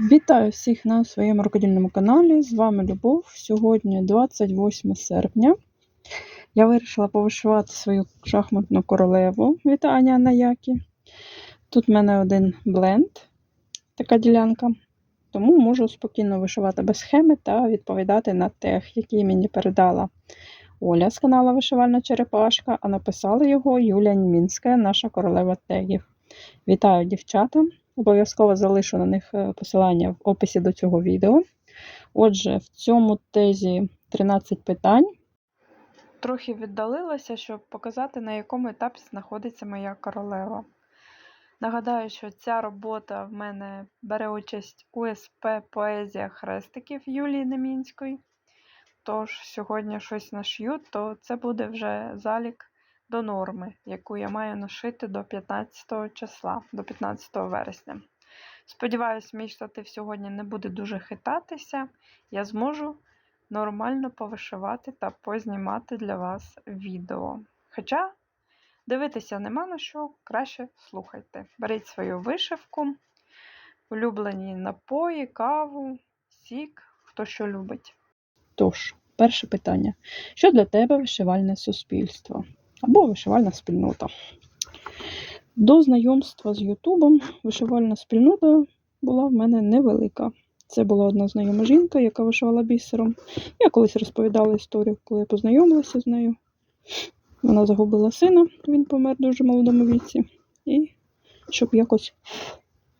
Вітаю всіх на своєму рукодільному каналі. З вами Любов. Сьогодні 28 серпня. Я вирішила повишивати свою шахматну королеву Вітання Наякі. Тут в мене один бленд, така ділянка. Тому можу спокійно вишивати без схеми та відповідати на тег, який мені передала Оля з каналу Вишивальна Черепашка, а написала його Юлія Німінська, наша королева тегів. Вітаю дівчата! Обов'язково залишу на них е, посилання в описі до цього відео. Отже, в цьому тезі 13 питань. Трохи віддалилася, щоб показати, на якому етапі знаходиться моя королева. Нагадаю, що ця робота в мене бере участь у СП Поезія хрестиків Юлії Немінської. Тож, сьогодні щось нашью, то це буде вже залік до норми, яку я маю нашити до 15 числа, до 15 вересня. Сподіваюсь, мій штатив сьогодні не буде дуже хитатися. Я зможу нормально повишивати та познімати для вас відео. Хоча дивитися нема на що, краще слухайте. Беріть свою вишивку, улюблені напої, каву, сік, хто що любить. Тож, перше питання: що для тебе вишивальне суспільство? Або вишивальна спільнота. До знайомства з Ютубом вишивальна спільнота була в мене невелика. Це була одна знайома жінка, яка вишивала бісером. Я колись розповідала історію, коли я познайомилася з нею. Вона загубила сина, він помер в дуже молодому віці. І щоб якось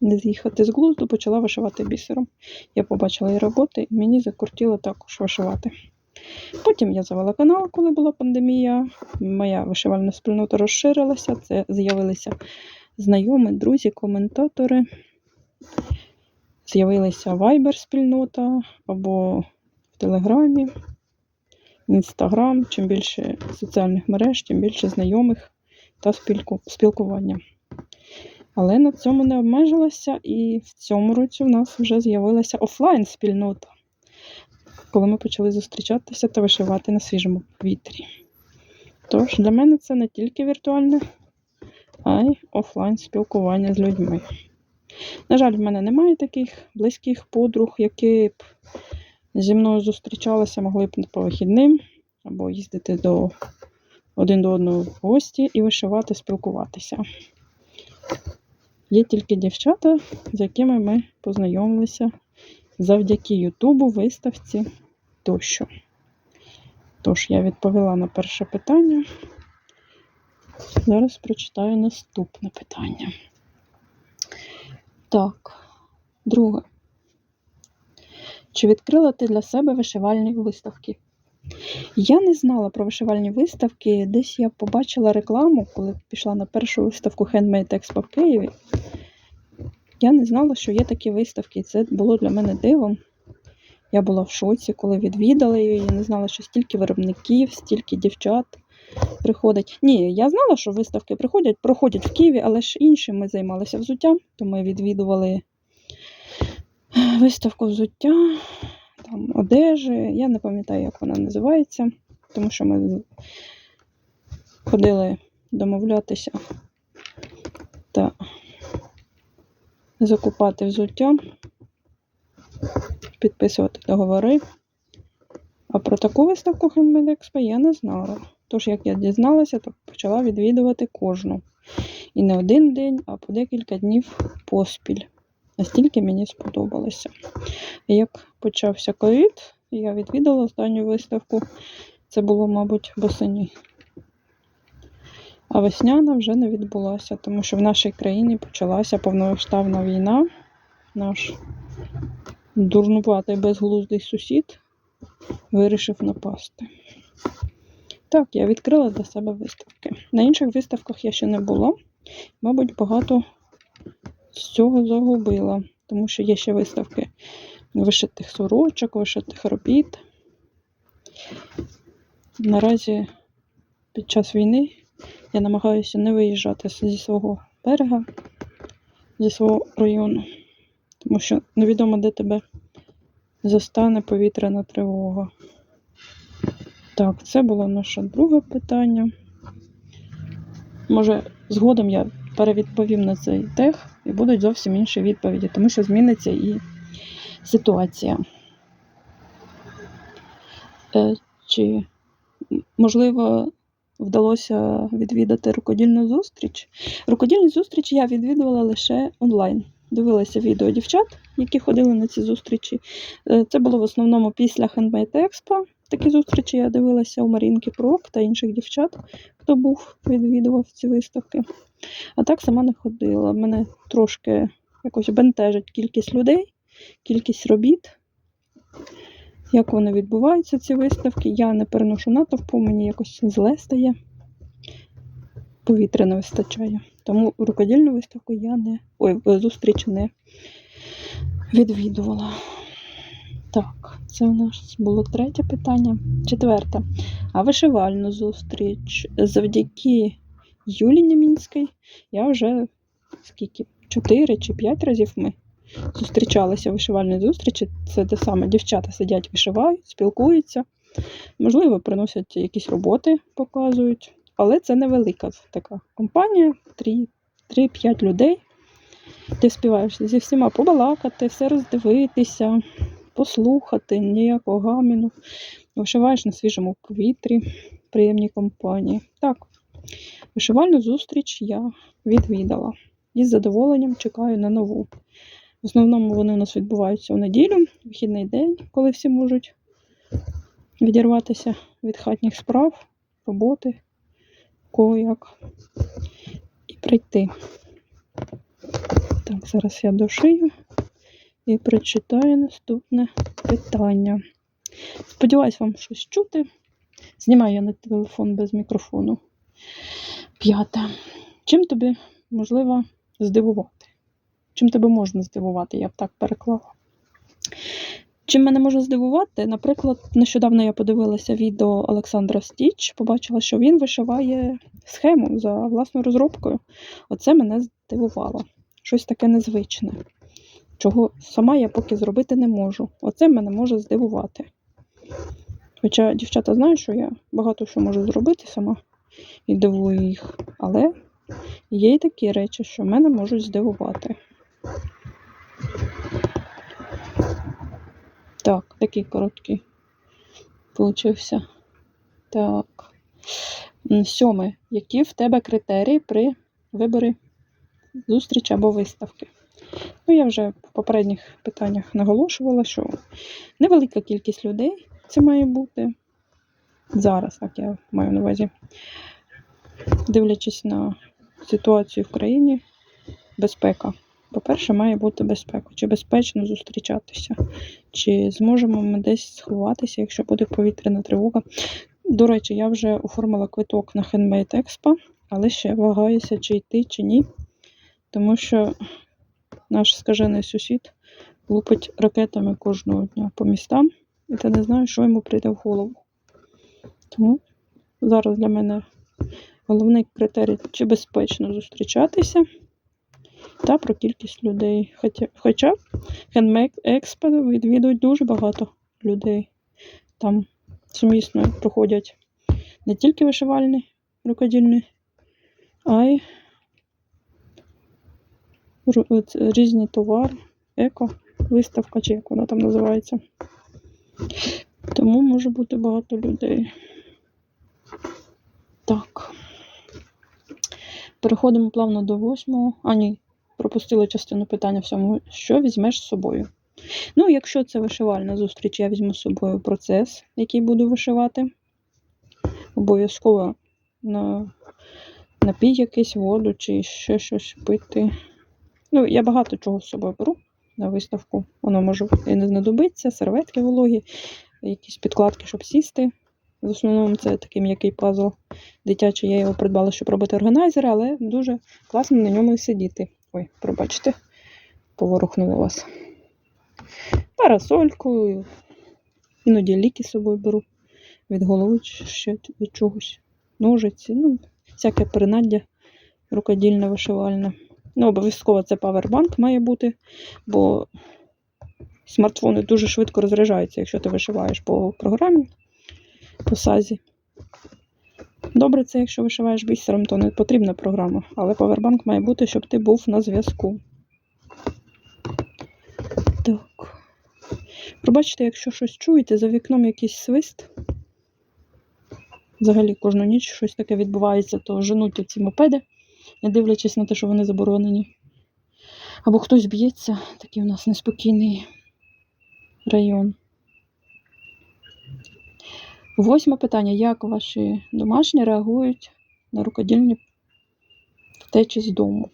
не з'їхати з глузду, почала вишивати бісером. Я побачила її роботи і мені закортіло також вишивати. Потім я завела канал, коли була пандемія. Моя вишивальна спільнота розширилася. Це з'явилися знайомі, друзі, коментатори. З'явилася Viber-спільнота або в Телеграмі, Інстаграм. Чим більше соціальних мереж, тим більше знайомих та спілкування. Але на цьому не обмежилася, і в цьому році в нас вже з'явилася офлайн-спільнота коли ми почали зустрічатися та вишивати на свіжому повітрі. Тож, для мене це не тільки віртуальне, а й офлайн спілкування з людьми. На жаль, в мене немає таких близьких подруг, які б зі мною зустрічалися, могли б по вихідним або їздити до один до одного в гості і вишивати, спілкуватися. Є тільки дівчата, з якими ми познайомилися завдяки Ютубу, виставці тощо. Тож, я відповіла на перше питання. Зараз прочитаю наступне питання. Так, друге. Чи відкрила ти для себе вишивальні виставки? Я не знала про вишивальні виставки. Десь я побачила рекламу, коли пішла на першу виставку Handmade Expo в Києві. Я не знала, що є такі виставки, це було для мене дивом. Я була в шоці, коли відвідала її. Я не знала, що стільки виробників, стільки дівчат приходить. Ні, я знала, що виставки приходять, проходять в Києві, але ж іншим ми займалися взуттям, то ми відвідували виставку взуття, там, одежі. Я не пам'ятаю, як вона називається, тому що ми ходили домовлятися та закупати взуття підписувати договори. А про таку виставку Expo я не знала. Тож, як я дізналася, то почала відвідувати кожну. І не один день, а по декілька днів поспіль. Настільки мені сподобалося. Як почався ковід, я відвідала останню виставку. Це було, мабуть, восені. А весняна вже не відбулася, тому що в нашій країні почалася повномасштабна війна. Наш дурнуватий безглуздий сусід вирішив напасти. Так, я відкрила для себе виставки. На інших виставках я ще не була. Мабуть, багато з цього загубила, тому що є ще виставки вишитих сорочок, вишитих робіт. Наразі під час війни я намагаюся не виїжджати зі свого берега, зі свого району тому що невідомо, де тебе застане повітряна тривога. Так, це було наше друге питання. Може, згодом я перевідповім на цей тех і будуть зовсім інші відповіді, тому що зміниться і ситуація. Е, Чи можливо вдалося відвідати рукодільну зустріч? Рукодільні зустрічі я відвідувала лише онлайн. Дивилася відео дівчат, які ходили на ці зустрічі. Е, Це було в основному після Handmade Expo. Такі зустрічі я дивилася у Марінки Прок та інших дівчат, хто був, відвідував ці виставки. А так сама не ходила. Мене трошки якось бентежить кількість людей, кількість робіт, як вони відбуваються, ці виставки. Я не переношу натовпу, мені якось зле стає, повітря не вистачає. Тому рукодільну виставку я не. Ой, зустріч не відвідувала. Так, це у нас було третє питання. Четверте. А вишивальну зустріч завдяки Юлі Німінській я вже скільки? Чотири чи п'ять разів ми зустрічалися в вишивальній зустрічі. Це те саме дівчата сидять, вишивають, спілкуються. Можливо, приносять якісь роботи, показують. Але це невелика така компанія, 3-5 людей. Ти співаєш зі всіма побалакати, все роздивитися, послухати, ніякого гаміну. Вишиваєш на свіжому повітрі, приємній компанії. Так, вишивальну зустріч я відвідала. І з задоволенням чекаю на нову. В основному вони у нас відбуваються у неділю, вихідний день, коли всі можуть відірватися від хатніх справ, роботи, кого як, і прийти. Так, зараз я дошию і прочитаю наступне питання. Сподіваюсь, вам щось чути. Знімаю я на телефон без мікрофону. П'яте. Чим тобі можливо здивувати? Чим тебе можна здивувати, я б так переклала. Чим мене може здивувати? Наприклад, нещодавно я подивилася відео Олександра Стіч, побачила, що він вишиває схему за власною розробкою. Оце мене здивувало. Щось таке незвичне, чого сама я поки зробити не можу. Оце мене може здивувати. Хоча дівчата знають, що я багато що можу зробити сама і дивую їх. Але є й такі речі, що мене можуть здивувати. Так, такий короткий получився. Так. Сьоме. Які в тебе критерії при виборі зустрічі або виставки? Ну, я вже в попередніх питаннях наголошувала, що невелика кількість людей це має бути. Зараз, так я маю на увазі. Дивлячись на ситуацію в країні, безпека. По-перше, має бути безпека. Чи безпечно зустрічатися, чи зможемо ми десь сховатися, якщо буде повітряна тривога. До речі, я вже оформила квиток на Handmade Expo, але ще вагаюся, чи йти, чи ні. Тому що наш скажений сусід лупить ракетами кожного дня по містам, і ти не знаєш, що йому прийде в голову. Тому зараз для мене головний критерій, чи безпечно зустрічатися та про кількість людей. Хоча, Handmade Expo відвідують дуже багато людей. Там сумісно проходять не тільки вишивальні рукодільні, а й різні товари, еко, виставка, чи як вона там називається. Тому може бути багато людей. Так. Переходимо плавно до восьмого. А, ні, пропустила частину питання в цьому. Що візьмеш з собою? Ну, якщо це вишивальна зустріч, я візьму з собою процес, який буду вишивати. Обов'язково на напій якийсь воду чи ще щось пити. Ну, я багато чого з собою беру на виставку. Воно може і не знадобиться, серветки вологі, якісь підкладки, щоб сісти. В основному це такий м'який пазл дитячий. Я його придбала, щоб робити органайзери, але дуже класно на ньому сидіти. Ой, пробачте, поворухнула вас. Парасольку, іноді ліки з собою беру від голови ще від чогось. Ножиці, ну, всяке принаддя рукодільне, вишивальне. Ну, обов'язково це павербанк має бути, бо смартфони дуже швидко розряджаються, якщо ти вишиваєш по програмі, по сазі. Добре, це якщо вишиваєш бісером, то не потрібна програма, але павербанк має бути, щоб ти був на зв'язку. Так. Пробачте, якщо щось чуєте, за вікном якийсь свист. Взагалі кожну ніч щось таке відбувається, то женуть ці мопеди, не дивлячись на те, що вони заборонені. Або хтось б'ється, такий у нас неспокійний район. Восьме питання. Як ваші домашні реагують на рукодільні втечі з дому?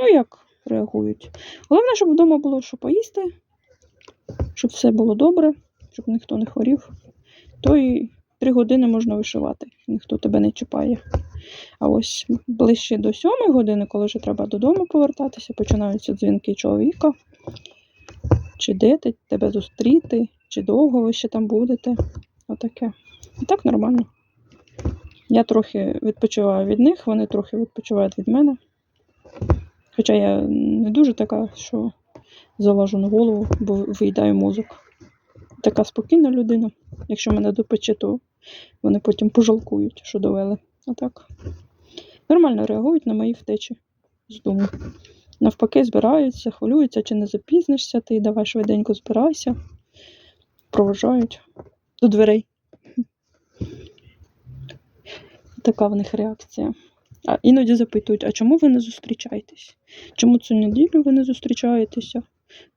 Ну, як реагують? Головне, щоб вдома було що поїсти, щоб все було добре, щоб ніхто не хворів. То і три години можна вишивати, ніхто тебе не чіпає. А ось ближче до сьомої години, коли вже треба додому повертатися, починаються дзвінки чоловіка. Чи де тебе зустріти, чи довго ви ще там будете. Отаке. І так нормально. Я трохи відпочиваю від них, вони трохи відпочивають від мене. Хоча я не дуже така, що залажу на голову, бо виїдаю мозок. Така спокійна людина. Якщо мене допече, то вони потім пожалкують, що довели. А так. Нормально реагують на мої втечі з дому. Навпаки, збираються, хвилюються, чи не запізнишся ти, давай швиденько збирайся. Проважають до дверей. Така в них реакція. А іноді запитують, а чому ви не зустрічаєтесь? Чому цю неділю ви не зустрічаєтеся?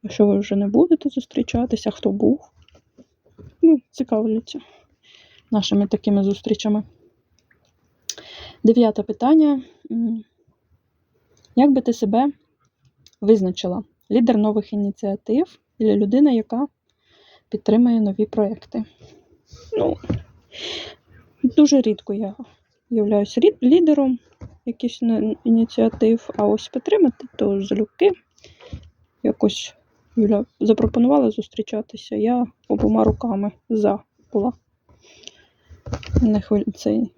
А що ви вже не будете зустрічатися? Хто був? Ну, цікавляться нашими такими зустрічами. Дев'яте питання. Як би ти себе визначила? Лідер нових ініціатив чи людина, яка підтримує нові проекти? Ну, дуже рідко я являюся рід- лідером якихось ініціатив, а ось підтримати то залюбки. Якось Юля запропонувала зустрічатися. Я обома руками за була. Не хвиль... цей,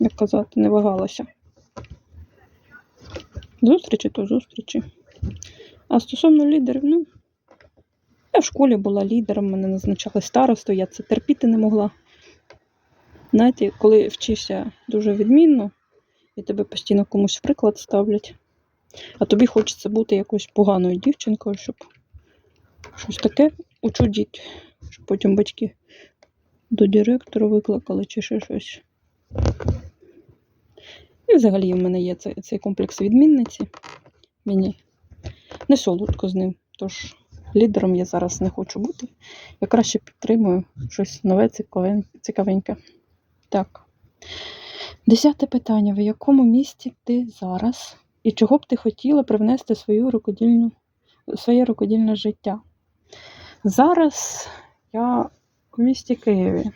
як казати, не вагалася. Зустрічі то зустрічі. А стосовно лідерів, ну, я в школі була лідером, мене назначали старостою, я це терпіти не могла. Знаєте, коли вчишся дуже відмінно, і тебе постійно комусь приклад ставлять, а тобі хочеться бути якоюсь поганою дівчинкою, щоб щось таке учудіть, щоб потім батьки до директора викликали чи ще щось. І взагалі в мене є цей, цей комплекс відмінниці. Мені не солодко з ним. Тож лідером я зараз не хочу бути. Я краще підтримую щось нове, цікавеньке. Так. Десяте питання. В якому місті ти зараз? І чого б ти хотіла привнести свою рукодільну, своє рукодільне життя? Зараз я в місті Києві.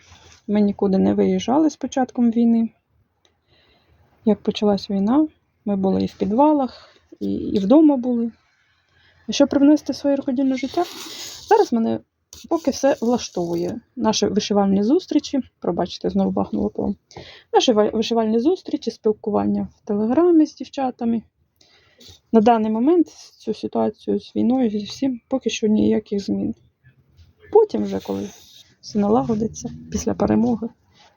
Ми нікуди не виїжджали з початком війни. Як почалась війна, ми були і в підвалах, і, і вдома були. А що привнести своє рукодільне життя? Зараз мене поки все влаштовує. Наші вишивальні зустрічі, пробачте, знову бахнуло по. Наші вишивальні зустрічі, спілкування в телеграмі з дівчатами. На даний момент цю ситуацію з війною зі всім поки що ніяких змін. Потім, вже, коли все налагодиться після перемоги,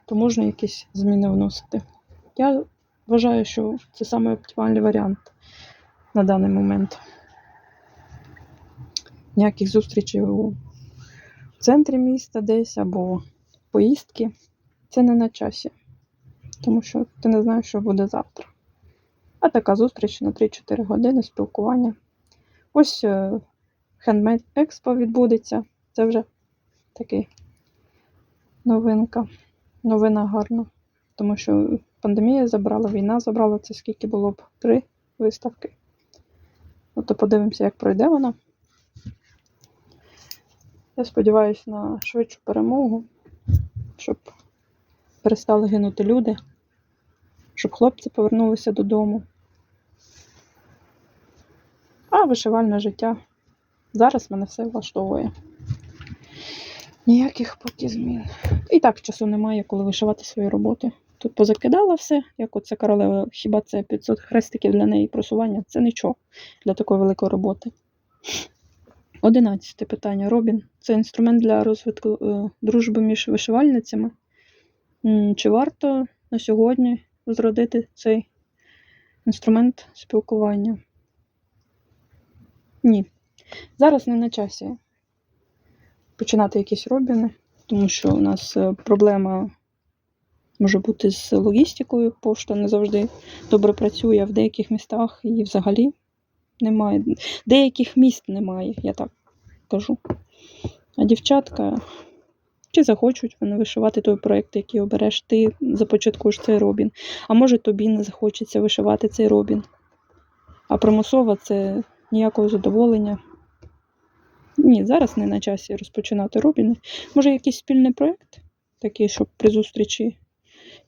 то можна якісь зміни вносити. Я вважаю, що це саме оптимальний варіант на даний момент. Ніяких зустрічей у центрі міста десь або поїздки. Це не на часі, тому що ти не знаєш, що буде завтра. А така зустріч на 3-4 години спілкування. Ось е, Handmade Expo відбудеться. Це вже такий новинка. Новина гарна. Тому що пандемія забрала, війна забрала це скільки було б три виставки. От то подивимося, як пройде вона. Я сподіваюся на швидшу перемогу, щоб перестали гинути люди, щоб хлопці повернулися додому. А вишивальне життя. Зараз мене все влаштовує. Ніяких поки змін. І так часу немає, коли вишивати свої роботи. Тут позакидала все, як оце королева, хіба це 500 хрестиків для неї просування? Це нічого для такої великої роботи. Одинадцяте питання. Робін. Це інструмент для розвитку е, дружби між вишивальницями. Чи варто на сьогодні зродити цей інструмент спілкування. Ні. Зараз не на часі починати якісь робіни, тому що у нас е, проблема може бути з логістикою. Пошта не завжди добре працює, в деяких містах її взагалі немає. Деяких міст немає, я так кажу. А дівчатка чи захочуть вони вишивати той проєкт, який обереш, ти започаткуєш цей робін. А може тобі не захочеться вишивати цей робін. А примусово це ніякого задоволення. Ні, зараз не на часі розпочинати робіни. Може, якийсь спільний проєкт, такий, щоб при зустрічі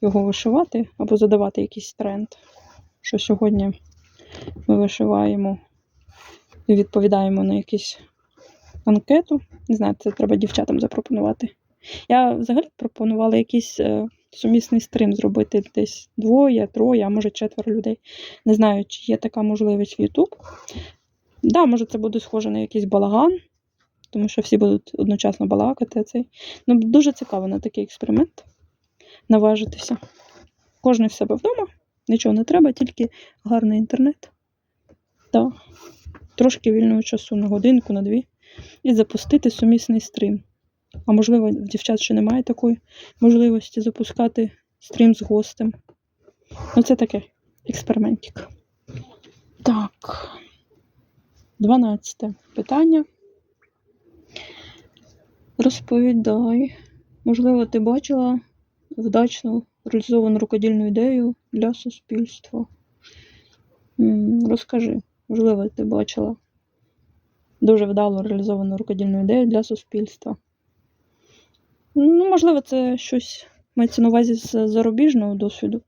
його вишивати або задавати якийсь тренд, що сьогодні ми вишиваємо і відповідаємо на якусь анкету. Не знаю, це треба дівчатам запропонувати. Я взагалі пропонувала якийсь е, сумісний стрім зробити десь двоє, троє, а може четверо людей. Не знаю, чи є така можливість в YouTube. Да, може, це буде схоже на якийсь балаган, тому що всі будуть одночасно балакати. Цей. Ну, дуже цікаво на такий експеримент наважитися. Кожен в себе вдома, нічого не треба, тільки гарний інтернет. та Трошки вільного часу на годинку, на дві. І запустити сумісний стрім. А можливо, дівчат ще немає такої можливості запускати стрім з гостем. Ну, це таке експериментик. Так. 12 питання. Розповідай. Можливо, ти бачила вдачну реалізовану рукодільну ідею для суспільства. Розкажи, можливо, ти бачила дуже вдало реалізовану рукодільну ідею для суспільства. Ну, можливо, це щось мається на увазі з зарубіжного досвіду.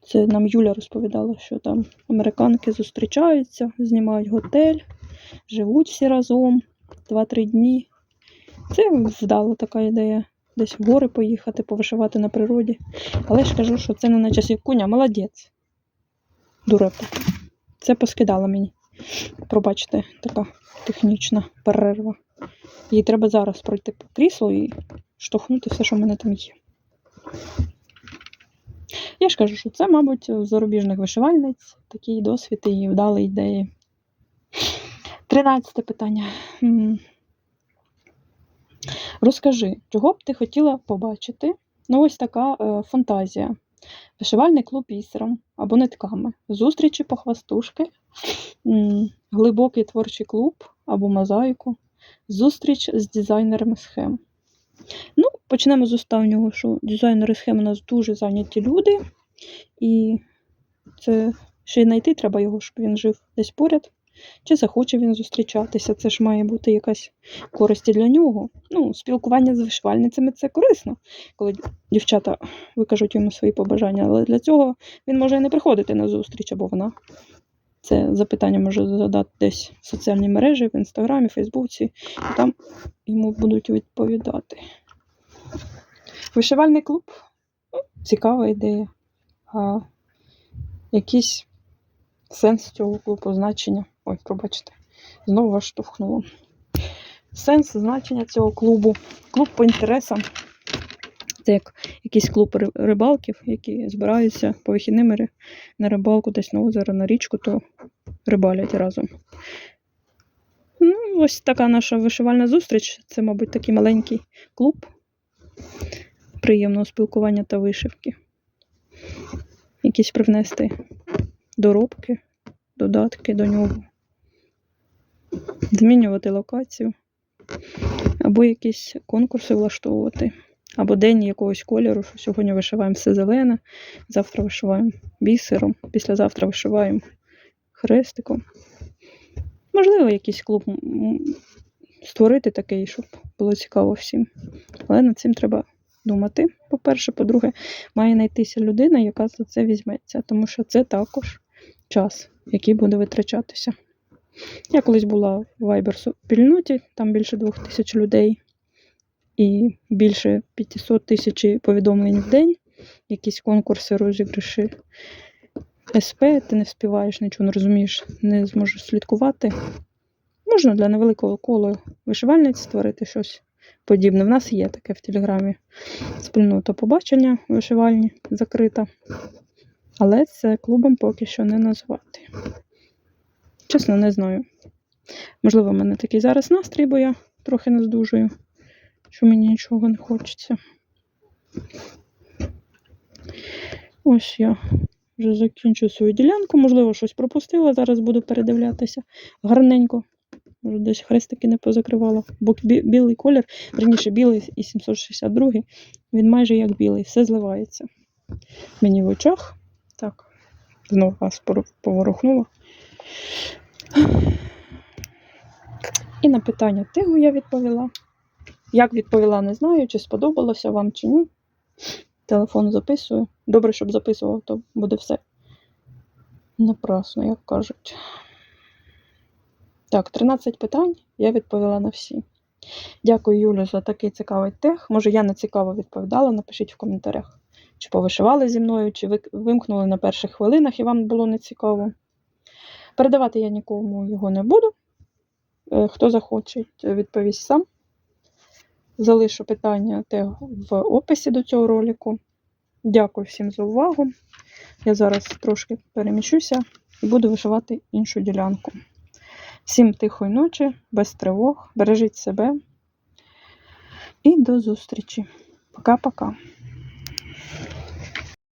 Це нам Юля розповідала, що там американки зустрічаються, знімають готель, живуть всі разом 2-3 дні. Це вдала така ідея. Десь в гори поїхати, повишивати на природі. Але ж кажу, що це не на часі куня, молодець. Дурепа. Це поскидала мені. Пробачте, така технічна перерва. Їй треба зараз пройти по кріслу і штовхнути все, що в мене там є. Я ж кажу, що це, мабуть, зарубіжних вишивальниць такий досвід і вдалі ідеї. Тринадцяте питання. Розкажи, чого б ти хотіла побачити? Ну, ось така е, фантазія. Вишивальний клуб бісером або нитками. Зустрічі по хвастушки, м, глибокий творчий клуб або мозаїку, зустріч з дизайнерами схем. Ну, почнемо з останнього, що дизайнери схем у нас дуже зайняті люди, і це ще й знайти треба його, щоб він жив десь поряд. Чи захоче він зустрічатися, це ж має бути якась користь для нього. Ну, спілкування з вишивальницями це корисно, коли дівчата викажуть йому свої побажання. Але для цього він може і не приходити на зустріч, або вона. Це запитання може задати десь в соціальній мережі, в інстаграмі, Фейсбуці, і там йому будуть відповідати. Вишивальний клуб ну, цікава ідея. А якийсь сенс цього клубу, значення. Ой, пробачте, знову вас штовхнуло. Сенс значення цього клубу. Клуб по інтересам. Це як якийсь клуб рибалків, які збираються по вихідним на рибалку десь на озеро, на річку, то рибалять разом. Ну, ось така наша вишивальна зустріч. Це, мабуть, такий маленький клуб приємного спілкування та вишивки. Якісь привнести доробки, додатки до нього. Змінювати локацію. Або якісь конкурси влаштовувати. Або день якогось кольору, що сьогодні вишиваємо все зелене, завтра вишиваємо бісером, післязавтра вишиваємо хрестиком. Можливо, якийсь клуб створити такий, щоб було цікаво всім. Але над цим треба думати. По-перше, по-друге, має знайтися людина, яка за це візьметься, тому що це також час, який буде витрачатися. Я колись була в Viber спільноті, там більше двох тисяч людей і більше 500 тисяч повідомлень в день, якісь конкурси, розіграші. СП, ти не вспіваєш, нічого не розумієш, не зможеш слідкувати. Можна для невеликого кола вишивальниць створити щось подібне. В нас є таке в Телеграмі спільнота побачення вишивальні закрита. Але це клубом поки що не назвати. Чесно, не знаю. Можливо, в мене такий зараз настрій, бо я трохи не здужую, що мені нічого не хочеться. Ось я вже закінчу свою ділянку. Можливо, щось пропустила. Зараз буду передивлятися гарненько. Може, десь хрестики не позакривала. Бо бі- білий колір, верніше білий і 762, він майже як білий, все зливається. Мені в очах. Так, знову вас поворухнула. І на питання тигу я відповіла. Як відповіла, не знаю, чи сподобалося вам чи ні. Телефон записую. Добре, щоб записував, то буде все напрасно, як кажуть. Так, 13 питань. Я відповіла на всі. Дякую, Юлю, за такий цікавий тех. Може, я не цікаво відповідала. Напишіть в коментарях, чи повишивали зі мною, чи ви вимкнули на перших хвилинах і вам було не цікаво. Передавати я нікому його не буду. Е, Хто захоче, відповість сам. Залишу питання в описі до цього ролику. Дякую всім за увагу. Я зараз трошки переміщуся і буду вишивати іншу ділянку. Всім тихої ночі, без тривог, бережіть себе і до зустрічі. Пока-пока.